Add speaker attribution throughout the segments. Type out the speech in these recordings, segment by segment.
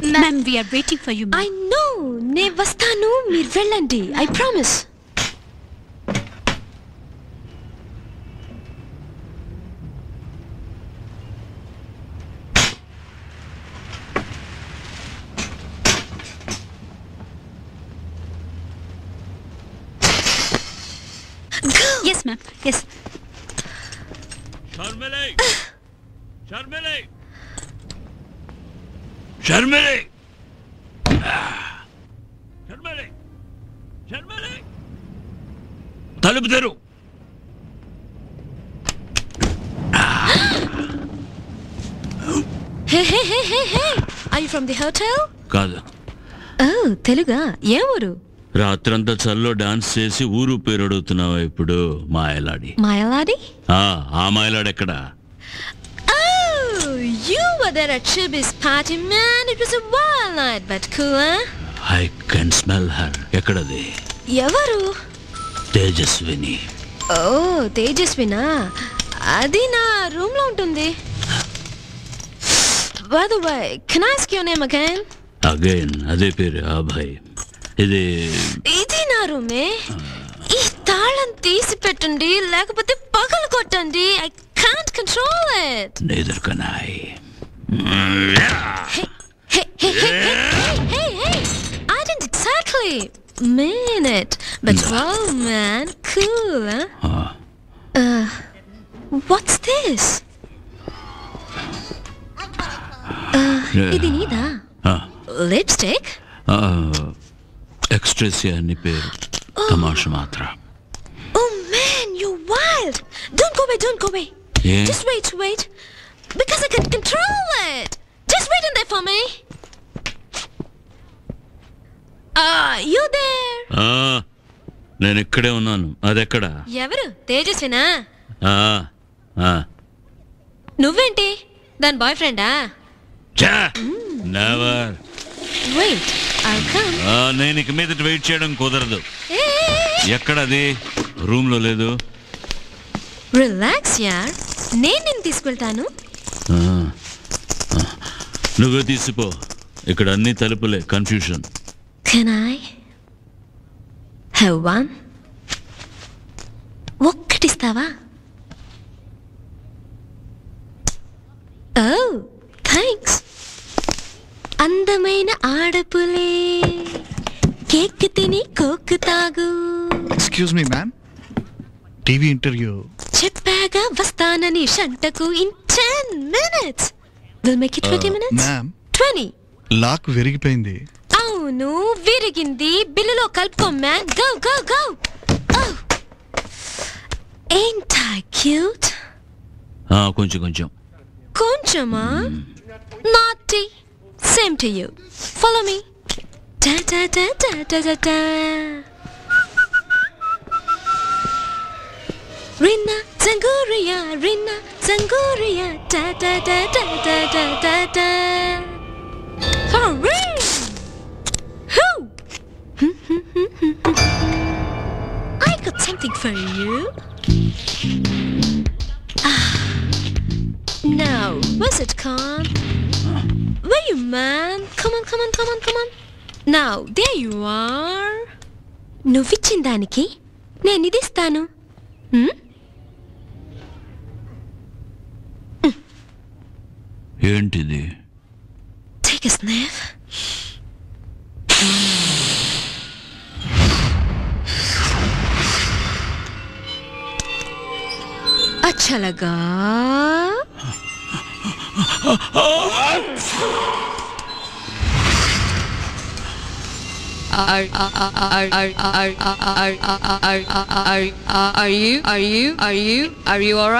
Speaker 1: Ma'am.
Speaker 2: We are waiting for you. Ma'am.
Speaker 1: I know. Ne
Speaker 2: vastanu mir velandi.
Speaker 3: I promise. Germany! Germany! Germany! తలుపు తెరు
Speaker 1: hey hey hey hey hey I from the hotel
Speaker 3: కాదు.
Speaker 1: ఓ తెలుగా. ఏ ఊరు?
Speaker 3: రాత్రంతా చల్లో dance చేసి ఊరు పేరు అడుగుతున్నావా ఇప్పుడు మాయలాడి?
Speaker 1: మాయలాడి?
Speaker 3: ఆ మాయలాడు ఎక్కడ
Speaker 1: you were there at Chibi's party, man. It was a wild night, but cool, huh?
Speaker 3: I can smell her ఎక్కడది
Speaker 1: ఎవరు
Speaker 3: తేజస్విని
Speaker 1: ఓ తేజస్వినా అది నా రూమ్లో ఉంటుంది By the way, can I ask your name again?
Speaker 3: Again అదే పేరు అభయ్ ఇది
Speaker 1: ఇది నా రూమే ఈ తాళం తీసి పెట్టండి లేకపోతే పగలు కొట్టండి I can't control it.
Speaker 3: Neither can
Speaker 1: I. Hey, hey, hey, hey, hey, hey. I didn't exactly mean it. But no. oh man, cool, huh? huh? Uh, what's this? Uh, yeah. huh?
Speaker 3: Lipstick? Uh, Extrasia nipir. Oh.
Speaker 1: oh man, you're wild! Don't go away, don't go away!
Speaker 3: ఏ
Speaker 1: Just wait, wait. Because I can control it. Just wait in there for me. Ah, you there?
Speaker 3: ఆ, నేను ఇక్కడే ఉన్నాను. అదెక్కడా?
Speaker 1: ఎవరు? తేజస్వినా
Speaker 3: ఆ, ఆ.
Speaker 1: నువ్వేంటి? దాని బాయ్ ఫ్రెండా
Speaker 3: ఛా! నెవర్
Speaker 1: వెయిట్ ఐ కమ్
Speaker 3: ఆ, నేను ఇక మీద వెయిట్ చేయడం కుదరదు. ఎక్కడది? రూమ్లో లేదు.
Speaker 1: రిలాక్స్ యార్ నేను నిన్ను తీసుకెళ్తాను.
Speaker 3: నువ్వే తీసిపో. ఇక్కడ అన్ని తలుపులే confusion
Speaker 1: can I have one ఒక్కటిస్తావా? Oh thanks అందమైన ఆడపులే కేక్ తిని కోక్ తాగు.
Speaker 4: Excuse me ma'am TV interview
Speaker 1: చెప్పాగా వస్తానని షంటకు in ten minutes will make it twenty minutes
Speaker 4: ma'am
Speaker 1: twenty
Speaker 4: lock విరిగిపోయింది.
Speaker 1: అవును విరిగింది. బిల్లులో కలుపుకో మ్యాన్ గో గో గో ఏంట క్యూట్
Speaker 3: ఆ, కొంచెం కొంచెం.
Speaker 1: కొంచెమా? Naughty same to you follow me Da da da da da da da. Rina Zanguria, Rina Zanguria, da da da da da da da da. Hurry! Who? I got something for you. Ah. Now, where's it gone? Where you, man? Come on, come on, come on, come on. Now, there you are. నువ్విచ్చిన దానికి నేను
Speaker 3: ఏంటిది
Speaker 1: Take a sniff. अच्छा लगा
Speaker 5: Are are are are are are are are are you are you are you are you all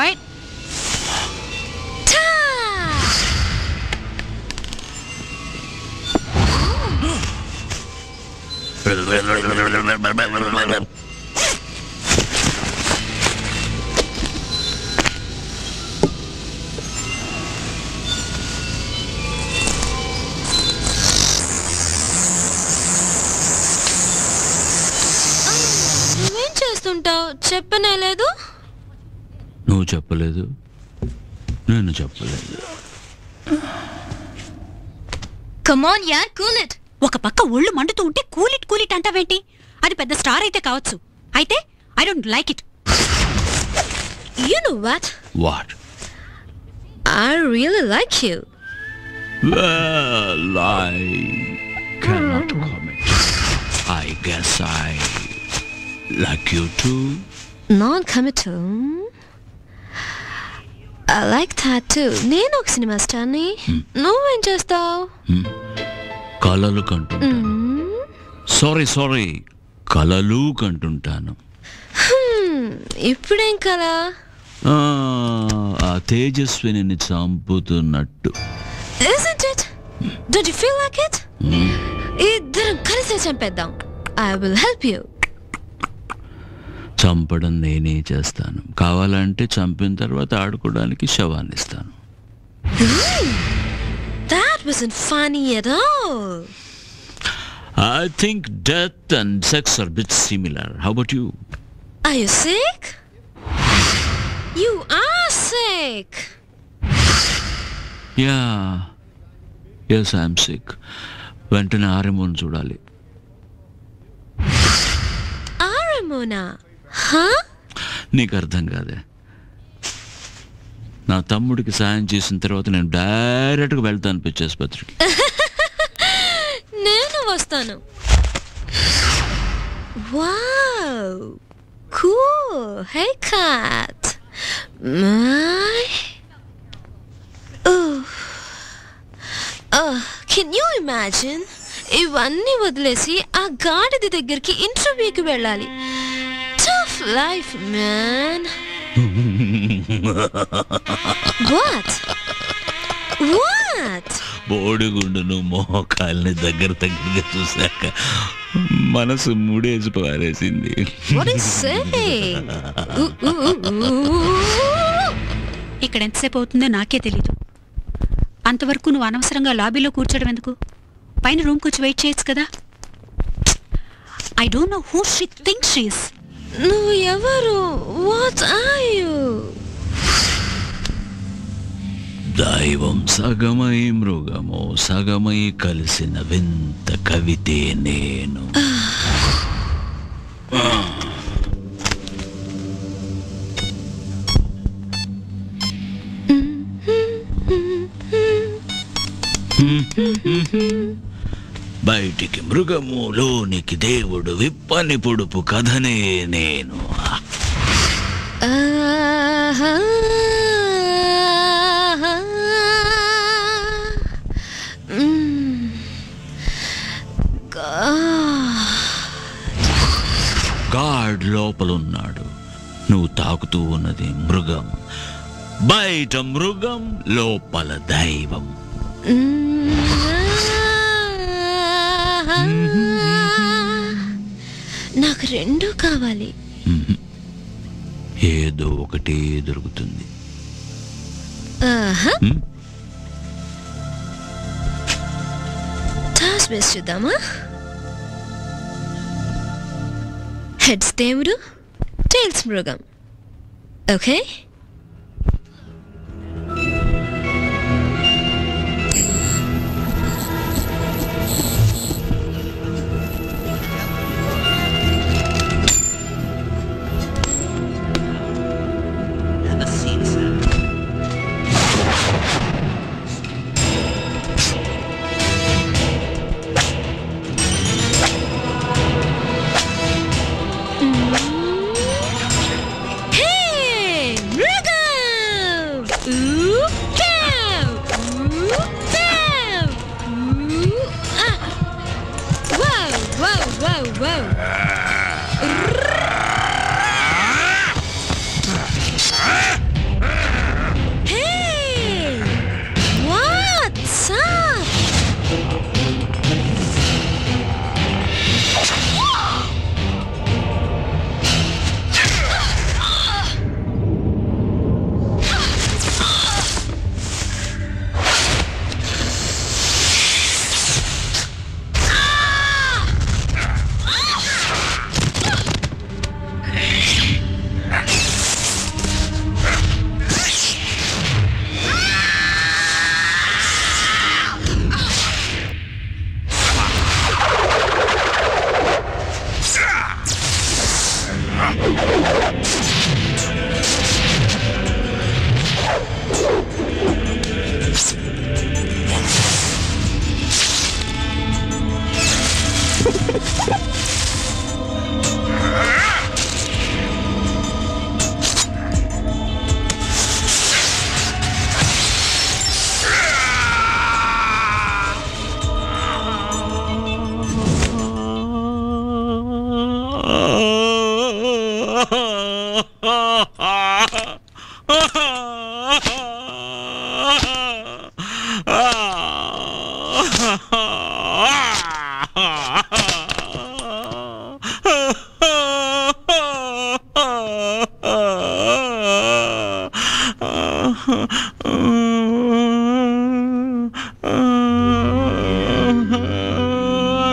Speaker 1: నువ్వేం చేస్తుంటావు? చెప్పనే లేదు.
Speaker 3: నువ్వు చెప్పలేదు. నేను చెప్పలేదు.
Speaker 1: కమాన్ యార్ కూల్ ఇట్
Speaker 2: ఒక పక్క ఒళ్ళు మండుతూ ఉంటే కూలిట్ కూలిట్ అంటావేంటి? అది పెద్ద స్టార్ అయితే కావచ్చు. అయితే I don't like it
Speaker 1: you know what
Speaker 3: what
Speaker 1: I really like you
Speaker 3: Well, I cannot comment. I guess I like you too.
Speaker 1: Noncommittal I like that too. నేను ఒక సినిమా స్టార్ని. నువ్వేం చేస్తావు?
Speaker 3: కలలు కంటుంటాను. సారీ సారీ కలలు కంటుంటాను.
Speaker 1: ఇప్పుడేం కదా
Speaker 3: ఆ, ఆ తేజస్విని చంపుతున్నట్టు.
Speaker 1: Isn't it? Don't you feel like it? ఇద్దరం కలిసే చంపేద్దాం. ఐ విల్ హెల్ప్ యూ
Speaker 3: చంపడం నేనే చేస్తాను. కావాలంటే చంపిన తర్వాత ఆడుకోవడానికి శవాన్ని ఇస్తాను
Speaker 1: That wasn't funny at all.
Speaker 3: I think death and sex are bit similar how about you
Speaker 1: Are you sick? You are sick.
Speaker 3: Yeah yes I'm sick వెంటనే ఆర్ఎంఓని చూడాలి
Speaker 1: Aramona. Huh?
Speaker 3: నీకు అర్థం కాదే నా తమ్ముడికి సాయం చేసిన తర్వాత నేను డైరెక్ట్గా వెళ్తాను పిచ్చి ఆసుపత్రికి
Speaker 1: నేను వస్తాను. Wow! Hey cut! My! Can you imagine? ఇవన్నీ వదిలేసి ఆ గాడిద దగ్గరికి ఇంటర్వ్యూకి వెళ్ళాలి. Tough life man! What what
Speaker 3: బోడిగుండును మోకాల్ని దగ్గర దగ్గరగా చూశాక మనసు మూడేసి పారేసింది
Speaker 1: What.
Speaker 2: ఇక్కడ ఎంతసేపు అవుతుందో నాకే తెలీదు. అంతవరకు నువ్వు అనవసరంగా లాబీలో కూర్చోడం ఎందుకు? పైన రూమ్కి వచ్చి వెయిట్ చేయొచ్చు కదా. I don't know who she think she's
Speaker 1: నువ్వు ఎవరు వాట్ ఆర్ యు
Speaker 3: దైవం సగమై మృగము సగమై కలిసిన వింత కవితే నేను. బయటికి మృగము లోనికి దేవుడు విప్పని పొడుపు కథనే నేను. గాడ్ లోపలున్నాడు. నువ్వు తాకుతూ ఉన్నది మృగం. బయట మృగం లోపల దైవం.
Speaker 1: నాకు రెండు కావాలి.
Speaker 3: ఏదో ఒకటే దొరుకుతుంది?
Speaker 1: టాస్ బేస్ చూద్దామా? హెడ్స్ దేవుడు టైల్స్ మృగం. Okay?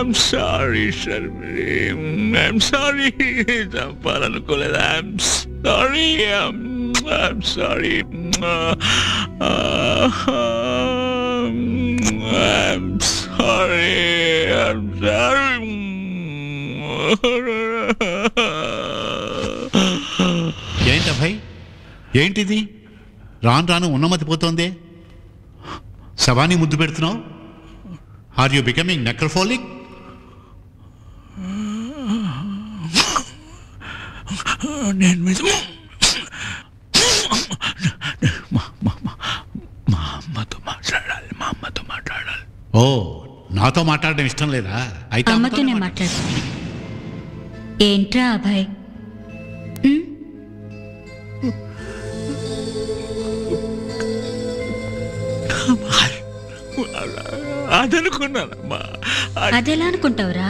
Speaker 3: I'm sorry, Sharmini. I'm sorry, Champaran Kulad. I'm sorry. I'm I'm sorry. I'm sorry. I'm sorry.
Speaker 6: ఏంటి అభయ్ ఏంటిది రాను రాను ఉన్నమతి పోతోందే శవాన్ని ముద్దు పెడుతున్నావు ఆర్ యూ బికమింగ్ నెక్రఫోలిక్
Speaker 3: నేను మీద మా మా- మా- మా అమ్మతో మాట్లాడాలి మా అమ్మతో మాట్లాడాలి
Speaker 6: ఓ నాతో మాట్లాడడం ఇష్టం లేదా? అయితే
Speaker 2: అమ్మతోనే
Speaker 6: అమ్మతోనే
Speaker 2: మాట్లాడు ఏంట్రా అభయ్?
Speaker 3: అదనుకున్నానమ్మా.
Speaker 2: అదెలా అనుకుంటావురా?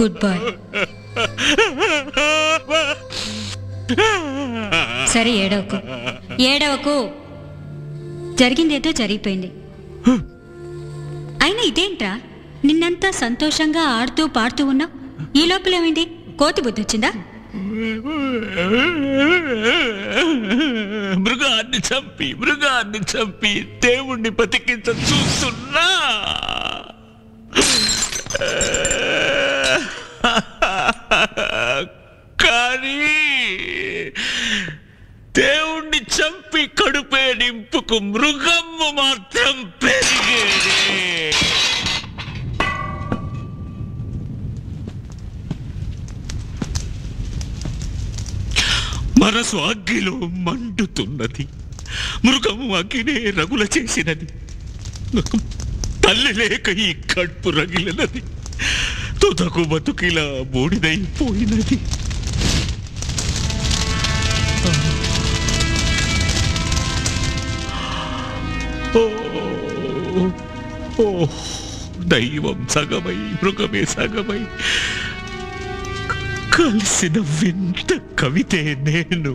Speaker 2: గుడ్ బాయ్ సరే ఏడవకు. ఏడవకు. జరిగిందేదో జరిగిపోయింది. అయినా ఇదేంట్రా? నిన్నంతా సంతోషంగా ఆడుతూ పాడుతూ ఉన్నావు ఈ లోపలేమైంది కోతి బుద్ధి వచ్చిందా?
Speaker 3: మృగాన్ని చంపి మృగాన్ని చంపి దేవుణ్ణి బతికించ చూస్తున్నా. కానీ దేవుణ్ణి చంపి కడుపే నింపుకు మృగమ్ము మాత్రం పెరిగేది. మనసు అగ్గిలో మండుతున్నది. మృగము అగ్గినే రగుల చేసినది. తల్లి లేక ఈ కడుపు రగిలినది. తుదకు బతుకిలా బూడిదైపోయినది. ఓ, దైవం సగమై మృగమే సగమై కలిసిన వింత కవితే నేను.